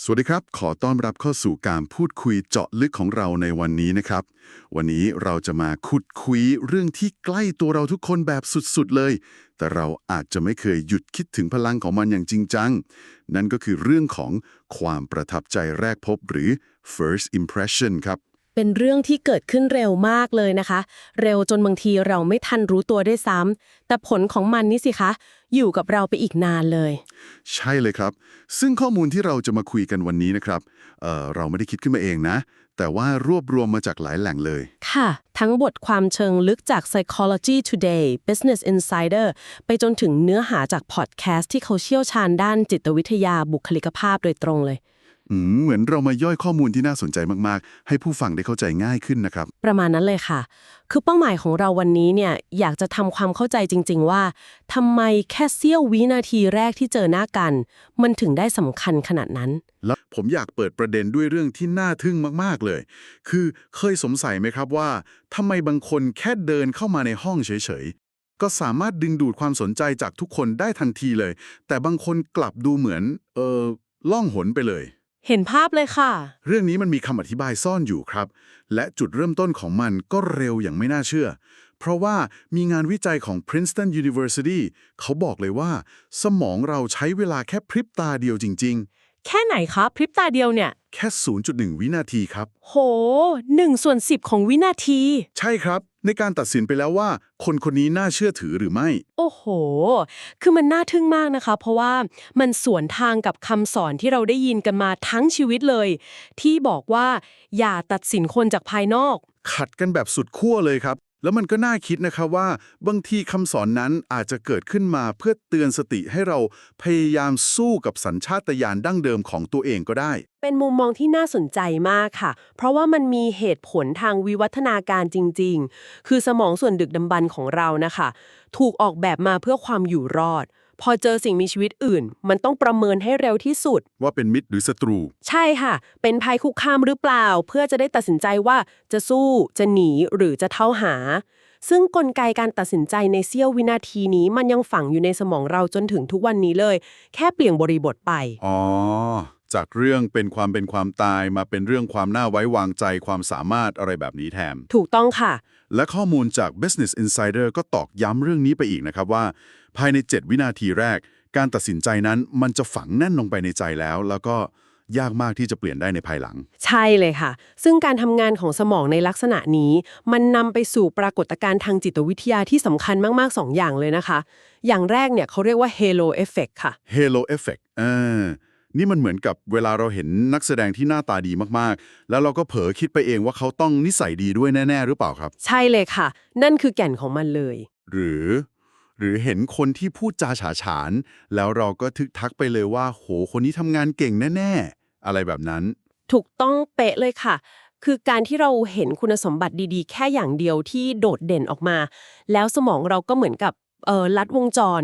สวัสดีครับ ขอต้อนรับเข้าสู่การพูดคุยเจาะลึกของเราในวันนี้นะครับ วันนี้เราจะมาคุดคุยเรื่องที่ใกล้ตัวเราทุกคนแบบสุดๆเลย แต่เราอาจจะไม่เคยหยุดคิดถึงพลังของมันอย่างจริงจัง นั่นก็คือเรื่องของความประทับใจแรกพบหรือ first impression ครับ เป็นเรื่องที่เกิดขึ้นเร็วมากเลยนะคะ เร็วจนบางทีเราไม่ทันรู้ตัวด้วยซ้ำแต่ผลของมันนี่สิคะ อยู่กับเราไปอีกนานเลย ใช่เลยครับ ซึ่งข้อมูลที่เราจะมาคุยกันวันนี้นะครับเอ่อเราไม่ได้คิดขึ้นมาเองนะ แต่ว่ารวบรวมมาจากหลายแหล่งเลย ค่ะ ทั้งบทความเชิงลึกจาก Psychology Today Business Insider ไปจนถึงเนื้อหาจากพอดแคสต์ที่เขาเชี่ยวชาญด้านจิตวิทยาบุคลิกภาพโดยตรงเลยอืม เหมือนเรามาย่อยข้อมูลที่น่าสนใจมาก ๆ ให้ผู้ฟังได้เข้าใจง่ายขึ้นนะครับ ประมาณนั้นเลยค่ะ คือเป้าหมายของเราวันนี้เนี่ยอยากจะทำความเข้าใจจริง ๆ ว่าทำไมแค่เสี้ยววินาทีแรกที่เจอหน้ากัน มันถึงได้สำคัญขนาดนั้น แล้วผมอยากเปิดประเด็นด้วยเรื่องที่น่าทึ่งมาก ๆ เลย คือเคยสงสัยไหมครับว่าทำไมบางคนแค่เดินเข้ามาในห้องเฉย ๆ ก็สามารถดึงดูดความสนใจจากทุกคนได้ทันทีเลย แต่บางคนกลับดูเหมือนเออล่องหนไปเลย เห็นภาพเลยค่ะ เรื่องนี้มันมีคำอธิบายซ่อนอยู่ครับ และจุดเริ่มต้นของมันก็เร็วอย่างไม่น่าเชื่อ เพราะว่ามีงานวิจัยของ Princeton University เขาบอกเลยว่า สมองเราใช้เวลาแค่พริบตาเดียวจริง ๆ แค่ไหนคะพริบตาเดียวเนี่ยๆแค่ 0.1 วินาทีครับ โหหนึ่งส่วนสิบของวินาที ใช่ครับ ในการตัดสินไปแล้วว่า คนคนนี้น่าเชื่อถือหรือไม่ โอ้โห คือมันน่าทึ่งมากนะคะ เพราะว่ามันสวนทางกับคำสอนที่เราได้ยินกันมาทั้งชีวิตเลย ที่บอกว่าอย่าตัดสินคนจากภายนอก ขัดกันแบบสุดขั้วเลยครับ แล้วมันก็น่าคิดนะคะว่าบางทีคำสอนนั้นอาจจะเกิดขึ้นมาเพื่อเตือนสติให้เราพยายามสู้กับสัญชาตญาณดั้งเดิมของตัวเองก็ได้ เป็นมุมมองที่น่าสนใจมากค่ะ เพราะว่ามันมีเหตุผลทางวิวัฒนาการจริง ๆ คือสมองส่วนดึกดำบรรพ์ของเรานะคะ ถูกออกแบบมาเพื่อความอยู่รอด พอเจอสิ่งมีชีวิตอื่น มันต้องประเมินให้เร็วที่สุด ว่าเป็นมิตรหรือศัตรู ใช่ค่ะ เป็นภัยคุกคามหรือเปล่า เพื่อจะได้ตัดสินใจว่าจะสู้จะหนีหรือจะเท่าหา ซึ่งกลไกการตัดสินใจในเสี้ยววินาทีนี้ มันยังฝังอยู่ในสมองเราจนถึงทุกวันนี้เลย แค่เปลี่ยนบริบทไปอ๋อ จากเรื่องเป็นความเป็นความตายมาเป็นเรื่องความน่าไว้วางใจความสามารถอะไรแบบนี้แทน ถูกต้องค่ะ และข้อมูลจาก Business Insider ก็ตอกย้ำเรื่องนี้ไปอีกนะครับว่า ภายใน 7 วินาทีแรก การตัดสินใจนั้นมันจะฝังแน่นลงไปในใจแล้ว แล้วก็ยากมากที่จะเปลี่ยนได้ในภายหลัง ใช่เลยค่ะ ซึ่งการทำงานของสมองในลักษณะนี้ มันนำไปสู่ปรากฏการณ์ทางจิตวิทยาที่สำคัญมาก ๆ 2 อย่างเลยนะคะ อย่างแรกเนี่ยเขาเรียกว่า halo effect ค่ะ Halo Effect เออ นี่มันเหมือนกับเวลาเราเห็นนักแสดงที่หน้าตาดีมากๆ แล้วเราก็เผลอคิดไปเองว่าเขาต้องนิสัยดีด้วยแน่ ๆ หรือเปล่าครับ ใช่เลยค่ะ นั่นคือแก่นของมันเลย หรือ หรือเห็นคนที่พูดจาฉาฉาน แล้วเราก็ทึกทักไปเลยว่า โหคนนี้ทำงานเก่งแน่ ๆ อะไรแบบนั้น ถูกต้องเป๊ะเลยค่ะ คือการที่เราเห็นคุณสมบัติดีๆ แค่อย่างเดียวที่โดดเด่นออกมา แล้วสมองเราก็เหมือนกับเออลัดวงจร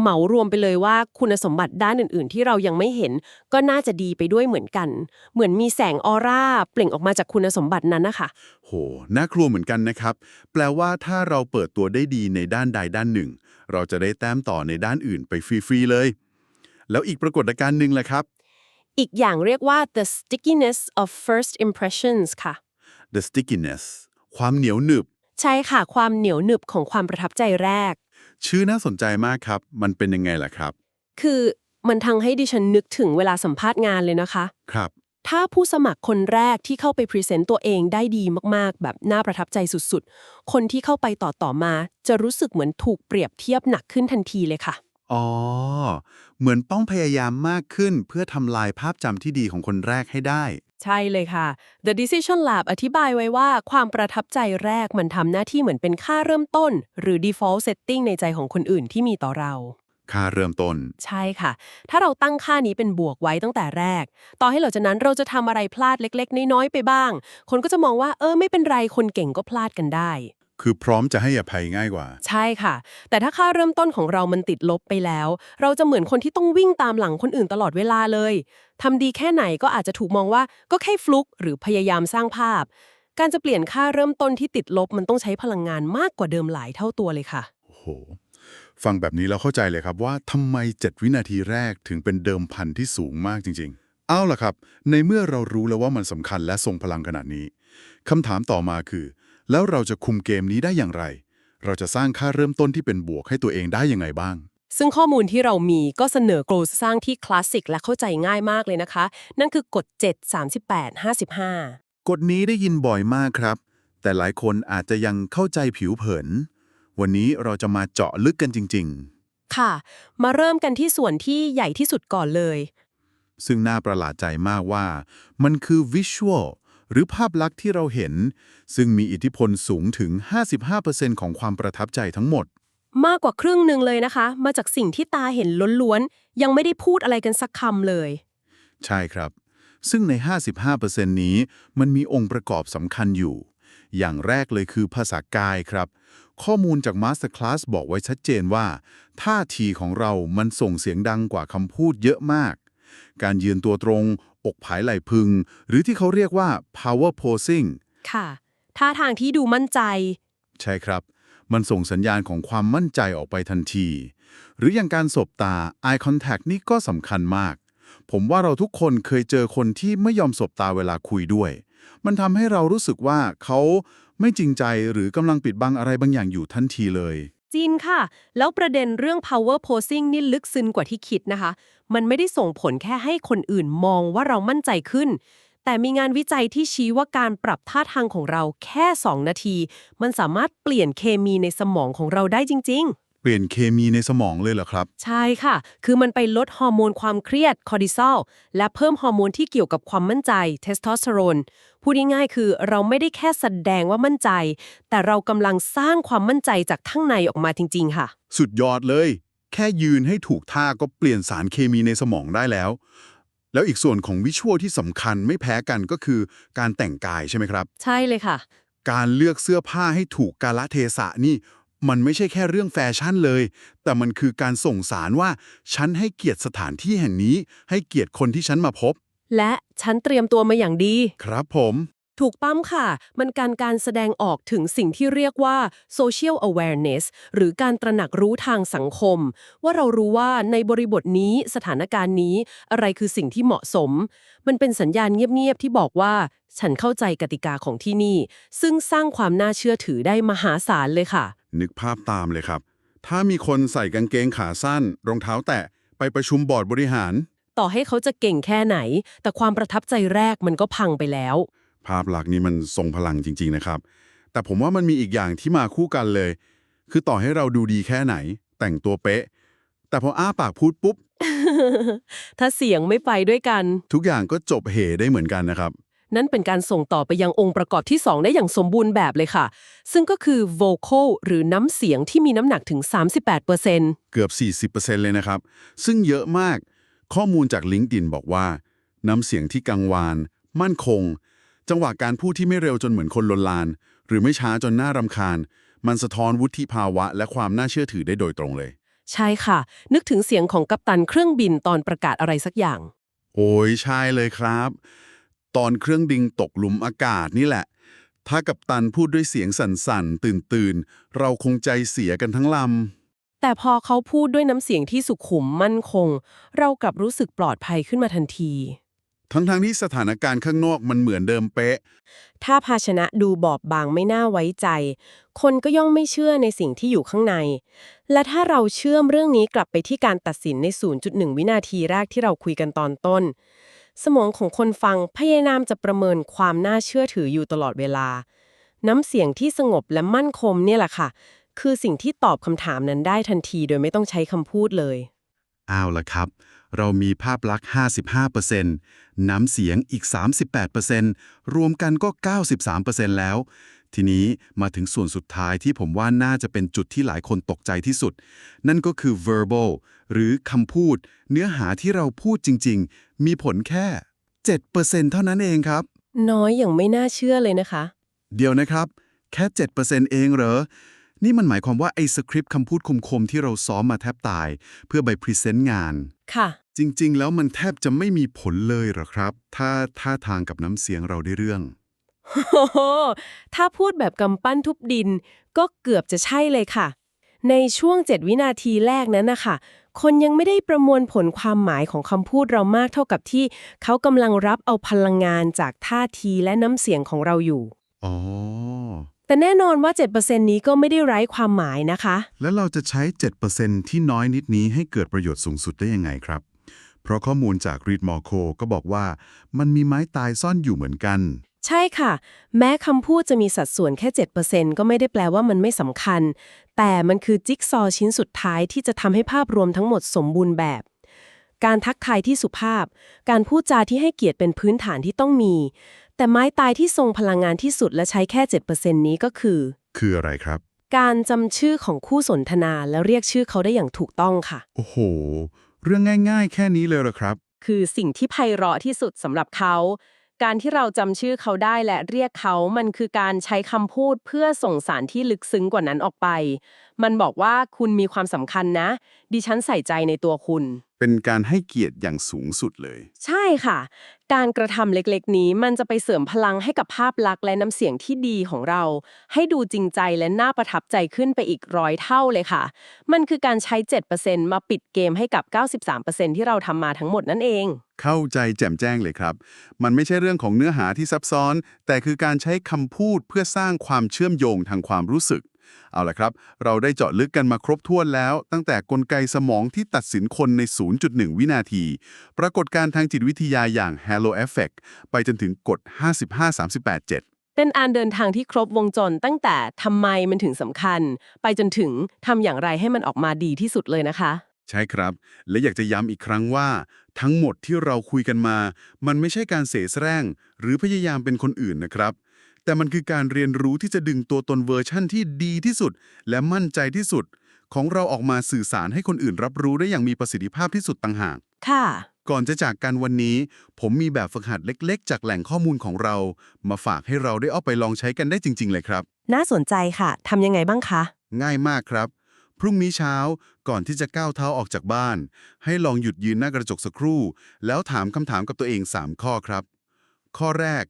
เหมารวมไปเลยว่าคุณสมบัติด้านอื่น ๆ ที่เรายังไม่เห็น ก็น่าจะดีไปด้วยเหมือนกัน เหมือนมีแสงออร่าเปล่งออกมาจากคุณสมบัตินั้นนะคะโหน่ากลัวเหมือนกันนะครับ แปลว่าถ้าเราเปิดตัวได้ดีในด้านใดด้านหนึ่ง เราจะได้แต้มต่อในด้านอื่นไปฟรี ๆ เลย แล้วอีกปรากฏการณ์หนึ่งแหละครับ อีกอย่างเรียกว่า the stickiness of first impressions ค่ะ the stickiness ความเหนียวหนึบ ใช่ค่ะ ความเหนียวหนึบของความประทับใจแรก ชื่อน่าสนใจมากครับ มันเป็นยังไงล่ะครับ คือมันทำให้ดิฉันนึกถึงเวลาสัมภาษณ์งานเลยนะคะ ครับ ถ้าผู้สมัครคนแรกที่เข้าไปพรีเซนต์ตัวเองได้ดีมากๆ แบบน่าประทับใจสุดๆ คนที่เข้าไปต่อต่อๆมา จะรู้สึกเหมือนถูกเปรียบเทียบหนักขึ้นทันทีเลยค่ะ อ๋อ เหมือนต้องพยายามมากขึ้นเพื่อทำลายภาพจำที่ดีของคนแรกให้ได้ ใช่เลยค่ะ The Decision Lab อธิบายไว้ว่าความประทับใจแรกมันทำหน้าที่เหมือนเป็นค่าเริ่มต้น หรือ default setting ในใจของคนอื่นที่มีต่อเรา ค่าเริ่มต้น ใช่ค่ะ ถ้าเราตั้งค่านี้เป็นบวกไว้ตั้งแต่แรก ต่อให้หลังจากนั้นเราจะทำอะไรพลาดเล็ก ๆ น้อยๆไปบ้าง คนก็จะมองว่าเออไม่เป็นไรคนเก่งก็พลาดกันได้ คือพร้อมจะให้อภัยง่ายกว่า ใช่ค่ะ แต่ถ้าค่าเริ่มต้นของเรามันติดลบไปแล้ว เราจะเหมือนคนที่ต้องวิ่งตามหลังคนอื่นตลอดเวลาเลยทำดีแค่ไหนก็อาจจะถูกมองว่าก็แค่ฟลุกหรือพยายามสร้างภาพ การจะเปลี่ยนค่าเริ่มต้นที่ติดลบมันต้องใช้พลังงานมากกว่าเดิมหลายเท่าตัวเลยค่ะโอ้โหฟังแบบนี้เราเข้าใจเลยครับว่าทำไม 7 วินาทีแรกถึงเป็นเดิมพันที่สูงมากจริงเอาล่ะครับ ในเมื่อเรารู้แล้วว่ามันสำคัญและทรงพลังขนาดนี้คำถามต่อมาคือ แล้วเราจะคุมเกมนี้ได้อย่างไร เราจะสร้างค่าเริ่มต้นที่เป็นบวกให้ตัวเองได้ยังไงบ้าง ซึ่งข้อมูลที่เรามีก็เสนอโกลสร้างที่คลาสสิกและเข้าใจง่ายมากเลยนะคะ นั่นคือกฎ 7 38 55 กฎนี้ได้ยินบ่อยมากครับ แต่หลายคนอาจจะยังเข้าใจผิวเผิน วันนี้เราจะมาเจาะลึกกันจริงค่ะ มาเริ่มกันที่ส่วนที่ใหญ่ที่สุดก่อนเลยๆซึ่งน่าประหลาดใจมากว่า มันคือวิชวล หรือภาพลักษณ์ที่เราเห็น ซึ่งมีอิทธิพลสูงถึง 55%ของความประทับใจทั้งหมด มากกว่าครึ่งหนึ่งเลยนะคะ มาจากสิ่งที่ตาเห็นล้วนๆ ยังไม่ได้พูดอะไรกันสักคำเลย ใช่ครับ ซึ่งใน 55%นี้มันมีองค์ประกอบสำคัญอยู่ อย่างแรกเลยคือภาษากายครับ ข้อมูลจาก Masterclass บอกไว้ชัดเจนว่า ท่าทีของเรามันส่งเสียงดังกว่าคำพูดเยอะมาก การยืนตัวตรง อกผายไหล่พึง หรือที่เขาเรียกว่า power posing ค่ะท่าทางที่ดูมั่นใจ ใช่ครับ มันส่งสัญญาณของความมั่นใจออกไปทันที หรืออย่างการสบตา eye contact นี่ก็สำคัญมาก ผมว่าเราทุกคนเคยเจอคนที่ไม่ยอมสบตาเวลาคุยด้วย มันทำให้เรารู้สึกว่าเขาไม่จริงใจหรือกำลังปิดบังอะไรบางอย่างอยู่ทันทีเลย จีนค่ะ แล้วประเด็นเรื่อง power posing นี่ลึกซึ้งกว่าที่คิดนะคะ มันไม่ได้ส่งผลแค่ให้คนอื่นมองว่าเรามั่นใจขึ้น แต่มีงานวิจัยที่ชี้ว่าการปรับท่าทางของเราแค่ 2 นาที มันสามารถเปลี่ยนเคมีในสมองของเราได้จริง เปลี่ยนเคมีในสมองเลยเหรอครับๆใช่ค่ะ คือมันไปลดฮอร์โมนความเครียดคอร์ติซอลและเพิ่มฮอร์โมนที่เกี่ยวกับความมั่นใจเทสโทสเตอโรนพูดง่ายๆคือเราไม่ได้แค่แสดงว่ามั่นใจ แต่เรากำลังสร้างความมั่นใจจากข้างในออกมาจริง ๆ ค่ะ สุดยอดเลย แค่ยืนให้ถูกท่าก็เปลี่ยนสารเคมีในสมองได้แล้ว แล้วอีกส่วนของวิชวลที่สำคัญไม่แพ้กันก็คือการแต่งกายใช่ไหมครับ ใช่เลยค่ะ การเลือกเสื้อผ้าให้ถูกกาลเทศะนี่ มันไม่ใช่แค่เรื่องแฟชั่นเลย แต่มันคือการส่งสารว่า ฉันให้เกียรติสถานที่แห่งนี้ ให้เกียรติคนที่ฉันมาพบ และฉันเตรียมตัวมาอย่างดี ครับผม ถูกปั้มค่ะ มันการการแสดงออกถึงสิ่งที่เรียกว่า social awareness หรือการตระหนักรู้ทางสังคม ว่าเรารู้ว่าในบริบทนี้สถานการณ์นี้ อะไรคือสิ่งที่เหมาะสม มันเป็นสัญญาณเงียบ ๆ ที่บอกว่า ฉันเข้าใจกติกาของที่นี่ ซึ่งสร้างความน่าเชื่อถือได้มหาศาลเลยค่ะ นึกภาพตามเลยครับ ถ้ามีคนใส่กางเกงขาสั้น รองเท้าแตะไปประชุมบอร์ดบริหาร ต่อให้เขาจะเก่งแค่ไหน แต่ความประทับใจแรกมันก็พังไปแล้ว ภาพลักษณ์นี้มันทรงพลังจริง ๆ นะครับ แต่ผมว่ามันมีอีกอย่างที่มาคู่กันเลย คือต่อให้เราดูดีแค่ไหน แต่งตัวเป๊ะ แต่พออ้าปากพูดปุ๊บ ถ้าเสียงไม่ไปด้วยกัน ทุกอย่างก็จบเหได้เหมือนกันนะครับ นั่นเป็นการส่งต่อไปยังองค์ประกอบที่ 2 ได้อย่างสมบูรณ์แบบเลยค่ะ ซึ่งก็คือ vocal หรือน้ำเสียงที่มีน้ำหนักถึง 38%เกือบ 40%เลยนะครับ ซึ่งเยอะมาก ข้อมูลจากลิงก์ดินบอกว่า น้ำเสียงที่กังวาน มั่นคง จังหวะการพูดที่ไม่เร็วจนเหมือนคนลนลาน หรือไม่ช้าจนน่ารำคาญ มันสะท้อนวุฒิภาวะ และความน่าเชื่อถือได้โดยตรงเลย ใช่ค่ะ นึกถึงเสียงของกัปตันเครื่องบินตอนประกาศอะไรสักอย่าง โอ้ยใช่เลยครับ ตอนเครื่องบินตกหลุมอากาศนี่แหละ ถ้ากับตันพูดด้วยเสียงสั่นๆตื่นๆเราคงใจเสียกันทั้งลำแต่พอเขาพูดด้วยน้ำเสียงที่สุขุมมั่นคง เรากลับรู้สึกปลอดภัยขึ้นมาทันที ทั้งๆที่สถานการณ์ข้างนอกมันเหมือนเดิมเป๊ะ ถ้าภาชนะดูบอบบางไม่น่าไว้ใจ คนก็ย่อมไม่เชื่อในสิ่งที่อยู่ข้างใน และถ้าเราเชื่อมเรื่องนี้กลับไปที่การตัดสินใน 0.1 วินาทีแรกที่เราคุยกันตอนต้น สมองของคนฟังพยายามจะประเมินความน่าเชื่อถืออยู่ตลอดเวลา น้ำเสียงที่สงบและมั่นคงเนี่ยแหละค่ะ คือสิ่งที่ตอบคำถามนั้นได้ทันทีโดยไม่ต้องใช้คำพูดเลย อาละครับ เรามีภาพลักษณ์ 55%น้ำเสียงอีก 38%รวมกันก็ 93%แล้ว ทีนี้มาถึงส่วนสุดท้ายที่ผมว่าน่าจะเป็นจุดที่หลายคนตกใจที่สุด นั่นก็คือ verbal หรือคำพูด เนื้อหาที่เราพูดจริง ๆ มีผลแค่ 7%เท่านั้นเองครับ น้อยอย่างไม่น่าเชื่อเลยนะคะ เดี๋ยวนะครับ แค่ 7%เองเหรอ นี่มันหมายความว่าไอ้สคริปต์คำพูดคมๆที่เราซ้อมมาแทบตาย เพื่อไปพรีเซนต์งาน ค่ะ จริง ๆ แล้วมันแทบจะไม่มีผลเลยเหรอครับ ถ้าท่าทางกับน้ำเสียงเราได้เรื่อง โอ้โหถ้าพูดแบบกำปั้นทุบดิน ก็เกือบจะใช่เลยค่ะ ในช่วง 7 วินาทีแรกนั้นนะคะคนยังไม่ได้ประมวลผลความหมายของคำพูดเรามากเท่ากับที่เขากำลังรับเอาพลังงานจากท่าทีและน้ำเสียงของเราอยู่ อ๋อ แต่แน่นอนว่า 7%นี้ก็ไม่ได้ไร้ความหมายนะคะ แล้วเราจะใช้ 7%ที่น้อยนิดนี้ให้เกิดประโยชน์สูงสุดได้ยังไงครับ เพราะข้อมูลจาก Read More Co ก็บอกว่า มันมีไม้ตายซ่อนอยู่เหมือนกัน ใช่ค่ะ แม้คำพูดจะมีสัดส่วนแค่ 7%ก็ไม่ได้แปลว่ามันไม่สำคัญ แต่มันคือจิ๊กซอว์ชิ้นสุดท้ายที่จะทำให้ภาพรวมทั้งหมดสมบูรณ์แบบ การทักทายที่สุภาพ การพูดจาที่ให้เกียรติเป็นพื้นฐานที่ต้องมี แต่ไม้ตายที่ทรงพลังงานที่สุดและใช้แค่ 7%นี้ก็คือ คืออะไรครับ การจำชื่อของคู่สนทนาแล้วเรียกชื่อเขาได้อย่างถูกต้องค่ะ โอ้โห เรื่องง่ายๆ แค่นี้เลยเหรอครับ คือสิ่งที่ไพเราะที่สุดสำหรับเขา การที่เราจำชื่อเขาได้และเรียกเขา มันคือการใช้คำพูดเพื่อส่งสารที่ลึกซึ้งกว่านั้นออกไป มันบอกว่าคุณมีความสำคัญนะ ดิฉันใส่ใจในตัวคุณ เป็นการให้เกียรติอย่างสูงสุดเลย ใช่ค่ะ การกระทำเล็กๆ นี้มันจะไปเสริมพลังให้กับภาพลักษณ์และน้ำเสียงที่ดีของเรา ให้ดูจริงใจและน่าประทับใจขึ้นไปอีกร้อยเท่าเลยค่ะ มันคือการใช้ 7%มาปิดเกมให้กับ 93%ที่เราทำมาทั้งหมดนั่นเอง เข้าใจแจ่มแจ้งเลยครับ มันไม่ใช่เรื่องของเนื้อหาที่ซับซ้อน แต่คือการใช้คำพูดเพื่อสร้างความเชื่อมโยงทางความรู้สึก เอาละครับ เราได้เจาะลึกกันมาครบถ้วนแล้ว ตั้งแต่กลไกสมองที่ตัดสินคนใน 0.1 วินาที ปรากฏการทางจิตวิทยาอย่าง Halo Effect ไปจนถึงกฎ 55-38-7เป็นอันเดินทางที่ครบวงจรตั้งแต่ทำไมมันถึงสำคัญ ไปจนถึงทำอย่างไรให้มันออกมาดีที่สุดเลยนะคะ ใช่ครับ และอยากจะย้ำอีกครั้งว่า ทั้งหมดที่เราคุยกันมา มันไม่ใช่การเสแสร้ง หรือพยายามเป็นคนอื่นนะครับ แต่มันคือการเรียนรู้ที่จะดึงตัวตนเวอร์ชั่นที่ดีที่สุด และมั่นใจที่สุด ของเราออกมาสื่อสารให้คนอื่นรับรู้ได้อย่างมีประสิทธิภาพที่สุดต่างหาก ค่ะ ก่อนจะจากกันวันนี้ ผมมีแบบฝึกหัดเล็ก ๆ จากแหล่งข้อมูลของเรา มาฝากให้เราได้เอาไปลองใช้กันได้จริง ๆ เลยครับ น่าสนใจค่ะ ทำยังไงบ้างคะ ง่ายมากครับ พรุ่งนี้เช้าก่อนที่จะก้าวเท้าออกจากบ้าน ให้ลองหยุดยืนหน้ากระจกสักครู่ แล้วถามคำถามกับตัวเอง 3 ข้อครับ ข้อแรก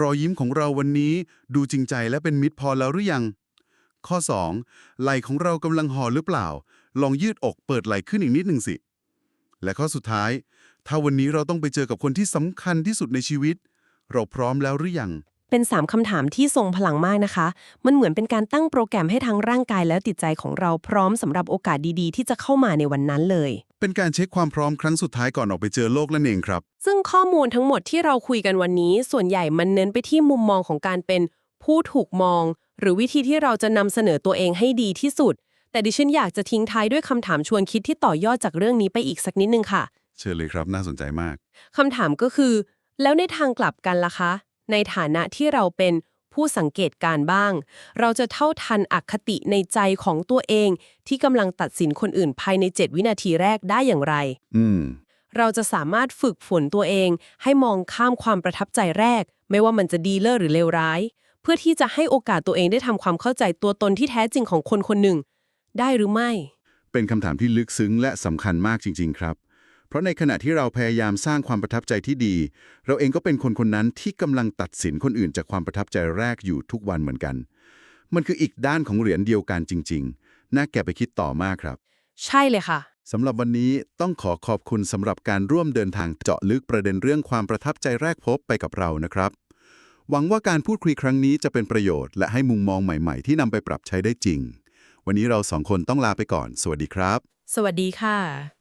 รอยยิ้มของเราวันนี้ดูจริงใจและเป็นมิตรพอแล้วหรือยัง ข้อ 2 ไหล่ของเรากำลังห่อหรือเปล่า ลองยืดอกเปิดไหล่ขึ้นอีกนิดหนึ่งสิ และข้อสุดท้าย ถ้าวันนี้เราต้องไปเจอกับคนที่สำคัญที่สุดในชีวิต เราพร้อมแล้วหรือยัง เป็น 3คำถามที่ทรงพลังมากนะคะ มันเหมือนเป็นการตั้งโปรแกรมให้ทั้งร่างกายและจิตใจของเราพร้อมสำหรับโอกาสดีๆ ที่จะเข้ามาในวันนั้นเลย เป็นการเช็คความพร้อมครั้งสุดท้ายก่อนออกไปเจอโลกนั่นเองครับ ซึ่งข้อมูลทั้งหมดที่เราคุยกันวันนี้ ส่วนใหญ่มันเน้นไปที่มุมมองของการเป็นผู้ถูกมอง หรือวิธีที่เราจะนำเสนอตัวเองให้ดีที่สุด แต่ดิฉันอยากจะทิ้งท้ายด้วยคำถามชวนคิดที่ต่อยอดจากเรื่องนี้ไปอีกสักนิดนึงค่ะ เชิญเลยครับน่าสนใจมากคำถามก็คือ แล้วในทางกลับกันล่ะคะ ในฐานะที่เราเป็นผู้สังเกตการณ์บ้าง เราจะเท่าทันอคติในใจของตัวเอง ที่กำลังตัดสินคนอื่นภายใน 7 วินาทีแรกได้อย่างไร อืม เราจะสามารถฝึกฝนตัวเอง ให้มองข้ามความประทับใจแรก ไม่ว่ามันจะดีเลิศหรือเลวร้าย เพื่อที่จะให้โอกาสตัวเองได้ทำความเข้าใจตัวตนที่แท้จริงของคนคนหนึ่ง ได้หรือไม่ เป็นคำถามที่ลึกซึ้งและสำคัญมากจริง ๆ ครับเพ ราะในขณะที่เราพยายามสร้างความประทับใจที่ดี เราเองก็เป็นคนคนนั้นที่กำลังตัดสินคนอื่นจากความประทับใจแรกอยู่ทุกวันเหมือนกัน มันคืออีกด้านของเหรียญเดียวกันจริง ๆ น่าแก่ไปคิดต่อมากครับ ใช่เลยค่ะสำหรับวันนี้ต้องขอขอบคุณสำหรับการร่วมเดินทางเจาะลึกประเด็นเรื่องความประทับใจแรกพบไปกับเรานะครับ หวังว่าการพูดคุยครั้งนี้จะเป็นประโยชน์และให้มุมมองใหม่ๆ ที่นำไปปรับใช้ได้จริง วันนี้เราสองคนต้องลาไปก่อน สวัสดีครับ สวัสดีค่ะ